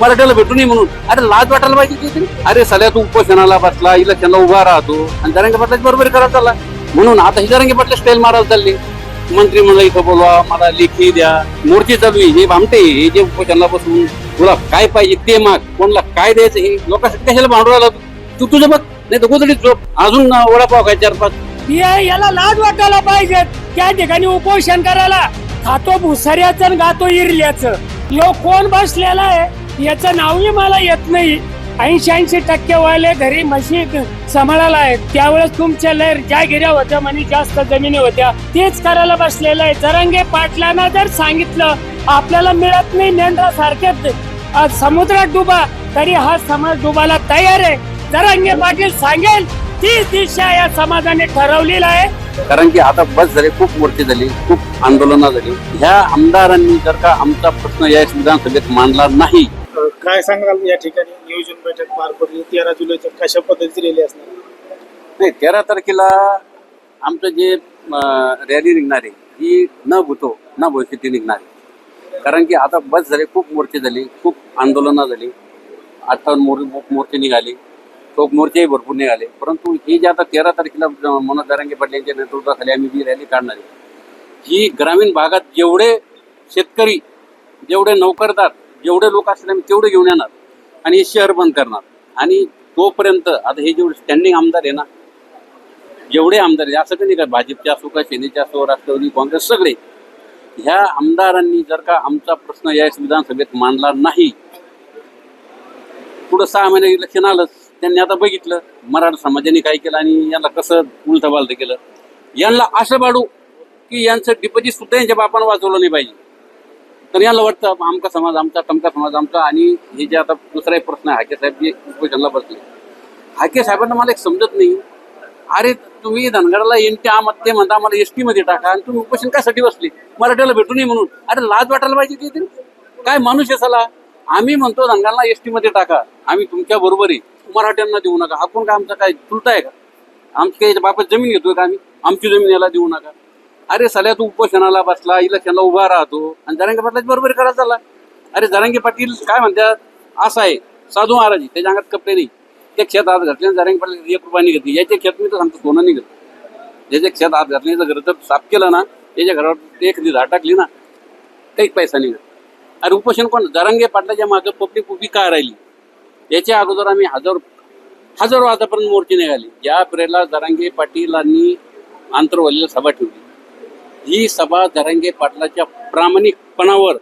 मराठ्याला भेटू नये म्हणून. अरे लाज वाटायला पाहिजे की अरे सध्या तू उपोषणाला बसला इलेक्शनला उभा राहतो आणि जरांगे पाटलाची बरोबर करायला चालला. म्हणून आता ही जरांगे पाटला स्टाईल मारायला चालली. मंत्री म्हणलं इथं बोलवा मला लेखी द्या. मोर्चे चालू आहे हे भामटे हे जे उपोषणाला बसून. तुला काय पाहिजे ते माग. कोणाला काय द्यायचं हे लोकांसाठी कशाला भांडू राहिला तू? तुझं बघ नाही तर गोदडीत झोप. अजून वडापाव काय चार पाच. याला लाज वाटायला पाहिजे. त्या ठिकाणी उपोषण करायला. खातो भुसाऱ्याचं आणि गातो इरल्याचं. यो कोण बसलेला आहे? याचं नावही मला येत नाही. ऐंशी ऐंशी टक्के वाले घरी म्हशी सांभाळायला आहेत. त्यावेळेस तुमच्या लहर ज्या गिऱ्या होत्या म्हणे जास्त जमिनी होत्या तेच करायला बसलेलं आहे. जरंगे पाटलांना जर सांगितलं आपल्याला मिळत नाही मेंढरा समुद्रात डुबा तरी हा समाज डुबायला तयार आहे. जरंगे पाटील सांगेल ती दिशा या समाजाने ठरवलेला आहे. कारण की आता बस झाले खूप मोर्चे झाली खूप आंदोलनं झाली. ह्या आमदारांनी जर का आमचा प्रश्न या विधानसभेत मांडला नाही काय सांगाल या ठिकाणी? नियोजन बैठक पार पडली. तेरा जुलैच्या कशा पद्धतीची रॅली असणार? नाही तेरा तारखेला आमचं जे रॅली निघणार आहे ही न भूतो न भविष्यती निघणार आहे. कारण की आता बस झाले खूप मोर्चे झाली खूप आंदोलनं झाली. अठ्ठावन्न मोर मोर्चे निघाले. चोख मोर्चेही भरपूर निघाले. परंतु हे जे आता तेरा तारखेला मनोज दारांगे पाटील यांच्या नेतृत्वाखाली आम्ही जी रॅली काढणार आहे ही ग्रामीण भागात जेवढे शेतकरी जेवढे नोकरदार जेवढे लोक असले आम्ही तेवढे घेऊन येणार आणि हे शहर बंद करणार. आणि तोपर्यंत आता हे जेवढे स्टँडिंग आमदार आहे ना जेवढे आमदार आहे असं काही नाही का भाजपचे असो का सेनेचे असो राष्ट्रवादी काँग्रेस सगळे ह्या आमदारांनी जर का आमचा प्रश्न या विधानसभेत मांडला नाही पुढं सहा महिने इलेक्शन आलंच त्यांनी आता बघितलं मराठा समाजाने काय केलं आणि यांना कसं उलथं केलं. यांना असं बाडू की यांचं डिपॉझिट सुद्धा यांच्या बापानं वाचवलं नाही पाहिजे. तर याला वाटतं आमचा समाज आमचा टमका समाज आमचा आणि हे जे आता दुसरा एक प्रश्न आहे हाके साहेब जे उपोषणला बसले. हाके साहेबांना मला एक समजत नाही. अरे तुम्ही धनगडाला एन टी आम ते म्हणता आम्हाला एस टी मध्ये टाका आणि तुम्ही उपोषण कशासाठी बसले? मराठ्याला भेटू नये म्हणून. अरे लाज वाटायला पाहिजे ते काय माणूस आहे साला? आम्ही म्हणतो धनगडाला एस टी मध्ये टाका. आम्ही तुमच्या बरोबर. आहे मराठ्यांना देऊ नका. आपण काय आमचं काय चुलता आहे का? आमची काही बापात जमीन घेतोय का आम्ही? आमची जमीन याला देऊ नका. अरे साल्या तू उपोषणाला बसला इलेक्शनला उभा राहतो. आणि जरांगे पाटलाची बरोबर करायला चालला. अरे जरांगे पाटील काय म्हणतात? असं आहे. साधू महाराज त्याच्या अंगात कपडे नाही. ते खेत आत घातले आणि पाटील एक रुपया निघत याचे खेत मी तर सांगतो सोनं निघत ज्याचे खेत आत घातले जर घर जर साफ केलं ना त्याच्या घरावर एक झाड टाकली ना काही पैसा निघत अरे उपोषण कोण? जरांगे पाटलाच्या मागं पब्लिक उभी का राहिली? याच्या अगोदर आम्ही हजारो हजारो आतापर्यंत मोर्चे निघाले. ज्या प्रेरला जरांगे पाटीलांनी आंतरवलीला सभा ठेवली ही सभा दरंगे पाटलाच्या प्रामाणिकपणावर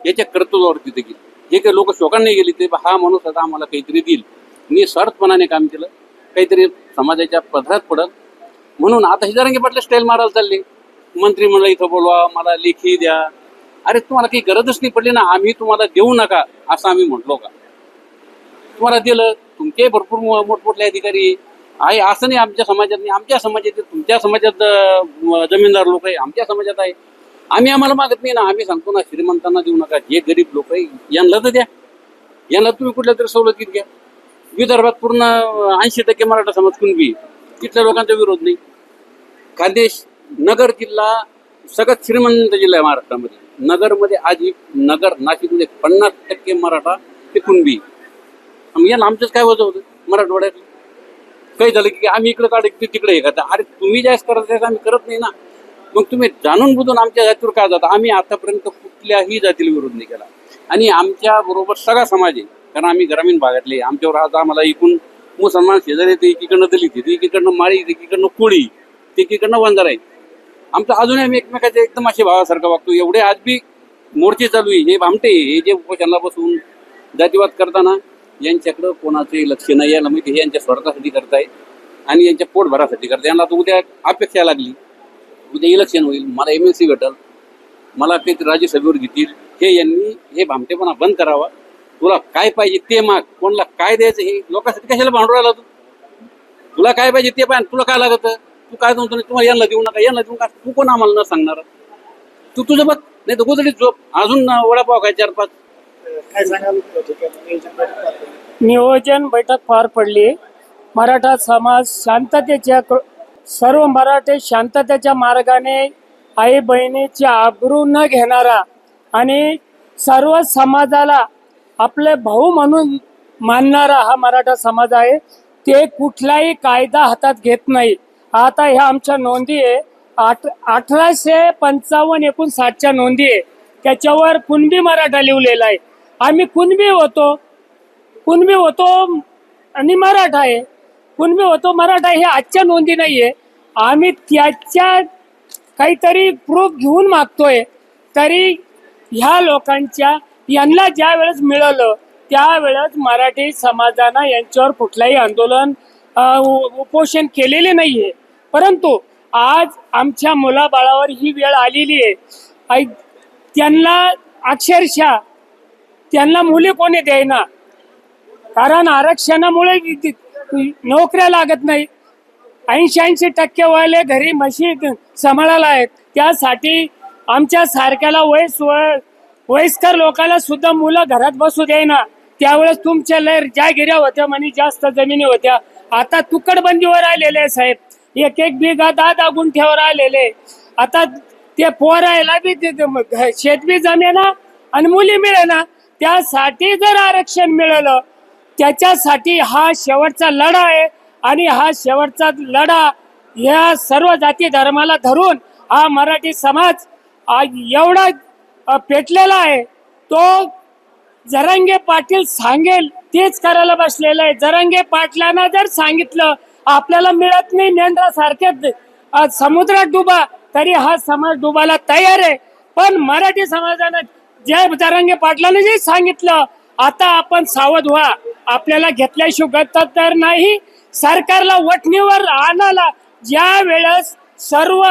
याच्या कर्तृत्वावर तिथे गेली. हे काही लोक शोकांनी गेली ते हा माणूस आता आम्हाला काहीतरी देईल. निस्वार्थपणाने काम केलं काहीतरी समाजाच्या पदरात पडत. म्हणून आता ही दरंगे पाटला स्टाईल मारायला चालले. मंत्रिमंडळ इथं बोलवा मला लेखी द्या. अरे तुम्हाला काही गरजच नाही पडली ना आम्ही तुम्हाला देऊ नका असं आम्ही म्हटलो का? तुम्हाला दिलं तुमचे भरपूर मोठमोठले मोठमोठे अधिकारी आहे असं नाही आमच्या समाजात नाही. आमच्या समाजात तुमच्या समाजात जमीनदार लोक आहे. आमच्या समाजात आहे. आम्ही आम्हाला मागत नाही ना. आम्ही सांगतो ना श्रीमंतांना देऊ नका. जे गरीब लोक आहे यांना तर द्या. यांना तुम्ही कुठल्या तरी सवलतीत घ्या. विदर्भात पूर्ण ऐंशी टक्के मराठा समाज कुणबी तिथल्या लोकांचा विरोध नाही. खानदेश नगर जिल्हा सगळ्यात श्रीमंत जिल्हा आहे महाराष्ट्रामध्ये. नगरमध्ये आज नगर नाशिकमध्ये पन्नास टक्के मराठा ते कुणबी आहे. याला आमचंच काय वजन होतं? मराठवाड्यात काही झालं की आम्ही इकडे काढ तिकडे हे करता अरे तुम्ही जास्त करत आहे आम्ही करत नाही ना. मग तुम्ही जाणून बुजून आमच्या जातीवर का जाता? आम्ही आतापर्यंत कुठल्याही जातीला विरोध नाही केला. आणि आमच्या बरोबर सगळा समाज आहे. कारण आम्ही ग्रामीण भागातले आमच्यावर आज आम्हाला एकूण मुसलमान शेजारी येते एकीकडनं दलित येते एकीकडनं माळी येते एकीकडनं कोळी ते एकीकडनं वंजार आहे आमचं अजूनही आम्ही एकमेकाच्या एकदम असे भावासारखं वागतो एवढे आज बी मोर्चे चालू आहे. हे भामटे हे जे उपोषणाला बसून जातीवाद करताना यांच्याकडं कोणाचंही लक्ष नाही यायला माहिती यांच्या स्वार्थासाठी करताय आणि यांच्या पोटभरासाठी करताय. यांना आता उद्या अपेक्षा लागली. उद्या इलेक्शन होईल. मला एम एल सी भेटल. मला ते राज्यसभेवर घेतील. हे यांनी हे भामटेपणा बंद करावा. तुला काय पाहिजे ते माग. कोणाला काय द्यायचं हे लोकांसाठी कशाला भांडू राहिला तू? तुला काय पाहिजे ते पाहिजे तुला काय लागत? तू काय म्हणतो तुम्हाला यांना देऊ नका यांना देऊ नका. तू कोण आम्हाला न सांगणार? तू तुझं बघ. नाही तर गोदडीत झोप. अजून वडापाव काय चार पाच काय सांगाल नियोजन बैठक पार पडली. नियोजन बैठक पार पडली. मराठा समाज शांततेच्या क- सर्व मराठे शांततेच्या मार्गाने आई बहिणीची आबरू न घेणारा आणि सर्व समाजाला आपले भाऊ म्हणून मानणारा हा मराठा समाज आहे. ते कुठलाही कायदा हातात घेत नाही. आता ह्या आमच्या नोंदी आहे. आठ अठराशे पंचावन्न एकोणसाठच्या नोंदी आहे. त्याच्यावर कुणबी मराठा लिहिलेला आहे. आम्ही कुणबी होतो. कुणबी होतो आणि मराठा आहे. कुणबी होतो मराठा हे आजच्या नोंदी नाही आहे आम्ही त्याच्या काहीतरी प्रूफ घेऊन मागतोय. तरी ह्या लोकांच्या यांना ज्या वेळेस मिळालं त्यावेळेस मराठी समाजानं यांच्यावर कुठलंही आंदोलन उपोषण केलेले नाहीये. परंतु आज आमच्या मुलाबाळावर ही वेळ आलेली आहे. त्यांना अक्षरशः त्यांना मुली कोणी देईना. कारण आरक्षणामुळे नोकऱ्या लागत नाही. ऐंशी ऐंशी टक्केवाले घरी म्हशी सांभाळायला आहेत. त्यासाठी आमच्या सारख्याला वयस वयस्कर लोकांना सुद्धा मुलं घरात बसू देईना. त्यावेळेस तुमच्या लय ज्या गिऱ्या होत्या म्हणे जास्त जमिनी होत्या. आता तुकडबंदीवर आलेले आहे साहेब. एक एक बिघा दहा दहा गुंठ्यावर आलेले आता ते पोरायला बी मग शेत बी जमेना आणि मुली मिळेना. त्यासाठी जर आरक्षण मिळालं त्याच्यासाठी हा शेवटचा लढा आहे आणि हा शेवटचा लढा या सर्व जाती धर्माला धरून हा मराठी समाज एवढा पेटलेला आहे. तो जरंगे पाटील सांगेल तेच करायला बसलेलं आहे. जरंगे पाटलांना जर सांगितलं आपल्याला मिळत नाही मेंढरा समुद्रात डुबा तरी हा समाज डुबायला तयार आहे. पण मराठी समाजानं जय जरांगे पाटलाने जे सांगितलं. आता आपण सावध व्हा. आपल्याला घेतल्याशिवाय गत तर नाही. सरकारला वठणीवर आणायला ज्या वेळेस सर्व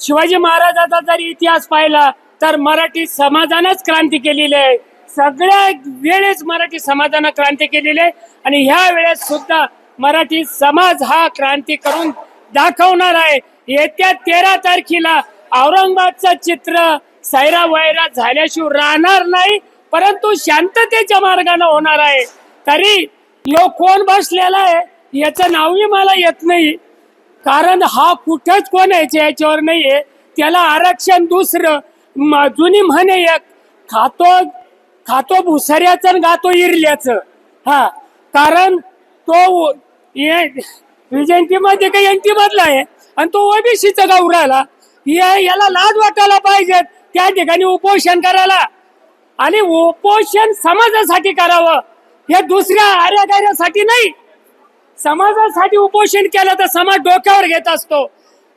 शिवाजी महाराजाचा जर इतिहास पाहिला तर मराठी समाजानंच क्रांती केलेली आहे. सगळ्या वेळेस मराठी समाजानं क्रांती केलेली आहे. आणि ह्या वेळेस सुद्धा मराठी समाज हा क्रांती करून दाखवणार आहे. येत्या तेरा तारखेला औरंगाबादचं चित्र सैरा वायरा झाल्याशिवाय राहणार नाही परंतु शांततेच्या मार्गाने होणार आहे. तरी यो कोण बसलेला आहे याचं नावही मला येत नाही. कारण हा कुठेच कोण याच्या याच्यावर नाहीये. त्याला आरक्षण दुसरं जुनी म्हणे एक खातो खातो भुसऱ्याचं आणि गातो इरल्याचं. हा कारण तो विजयंती मध्ये काही एनटी मधला आहे आणि तो ओबीसीचा गाव राहिला याला लाज वाटायला पाहिजेत. त्या ठिकाणी उपोषण करायला आणि उपोषण समाजासाठी करावं हे दुसऱ्या आर्यकार्यासाठी नाही. समाजासाठी उपोषण केलं तर समाज डोक्यावर घेत असतो.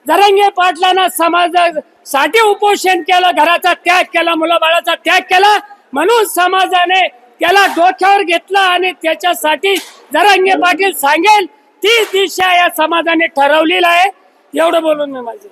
जरंगे पाटलांना समाजासाठी उपोषण केलं घराचा त्याग केला मुलाबाळाचा त्याग केला म्हणून समाजाने त्याला डोक्यावर घेतला आणि त्याच्यासाठी जरंगे पाटील सांगेल ती दिशा या समाजाने ठरवलेली आहे. एवढं बोलून मी माझे